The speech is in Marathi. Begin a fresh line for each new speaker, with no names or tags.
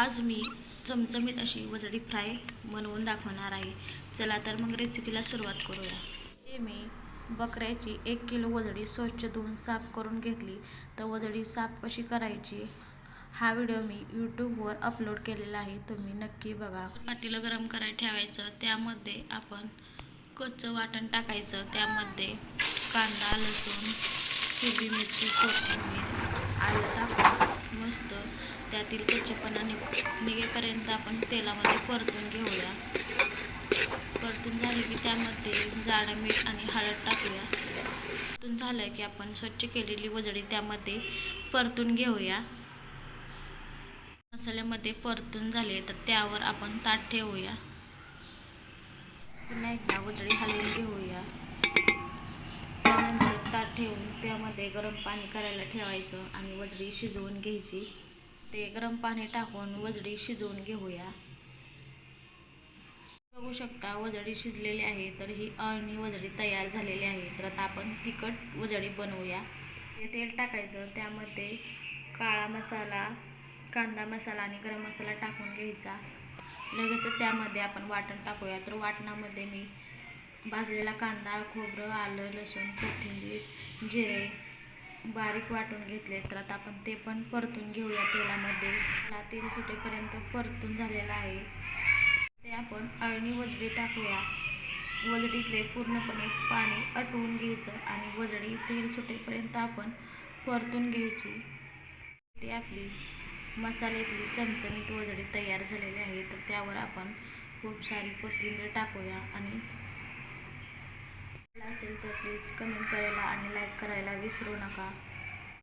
आज मी चमचमीत अशी वजडी फ्राय बनवून दाखवणार आहे. चला तर मग रेसिपीला सुरुवात करूया. ते मी बकऱ्याची एक किलो वजडी स्वच्छ धुवून साफ करून घेतली. तर वजडी साफ कशी करायची हा व्हिडिओ मी यूट्यूबवर अपलोड केलेला आहे. तुम्ही नक्की बघा. पातेलं गरम करायला ठेवायचं. त्यामध्ये आपण कच्चं वाटण टाकायचं. त्यामध्ये कांदा लसूण हिरवी मिरची कोथिंबीर आलं टाकून मस्त त्यातील कच्चेपणा निघेपर्यंत आपण तेलामध्ये परतून घेऊया. परतून झाले की त्यामध्ये जाडं मीठ आणि हळद टाकूया. परतून झालं की आपण स्वच्छ केलेली वजडी त्यामध्ये परतून घेऊया. मसाल्यामध्ये परतून झाले तर त्यावर आपण ताट ठेवूया. पुन्हा एकदा वजडी हलवून घेऊया. ठेवून त्यामध्ये गरम पाणी करायला ठेवायचं आणि वजडी शिजवून घ्यायची. ते गरम पाणी टाकून वजडी शिजवून घेऊया. बघू शकता वजडी शिजलेली आहे तर ही अळणी वजडी तयार झालेली आहे. तर आता आपण तिखट वजडी बनवूया. ते तेल टाकायचं त्यामध्ये काळा मसाला कांदा मसाला आणि गरम मसाला टाकून घ्यायचा. लगेच त्यामध्ये आपण वाटण टाकूया. तर वाटणामध्ये मी भाजलेला कांदा खोबरं आलं लसूण कोथिंबीर जिरे बारीक वाटून घेतले तर आता आपण ते पण परतून घेऊया तेलामध्ये. त्याला तेल सुटेपर्यंत परतून झालेलं आहे. ते आपण अळणी वजडी टाकूया. वजडीतले पूर्णपणे पाणी आटवून घ्यायचं आणि वजडी तेल सुटेपर्यंत आपण परतून घ्यायची. ते आपली मसाल्यातली चमचमीत वजडी तयार झालेली आहे तर त्यावर आपण खूप सारी कोथिंबीर टाकूया आणि असेल तर प्लीज कमेंट करायला आणि लाईक करायला विसरू नका.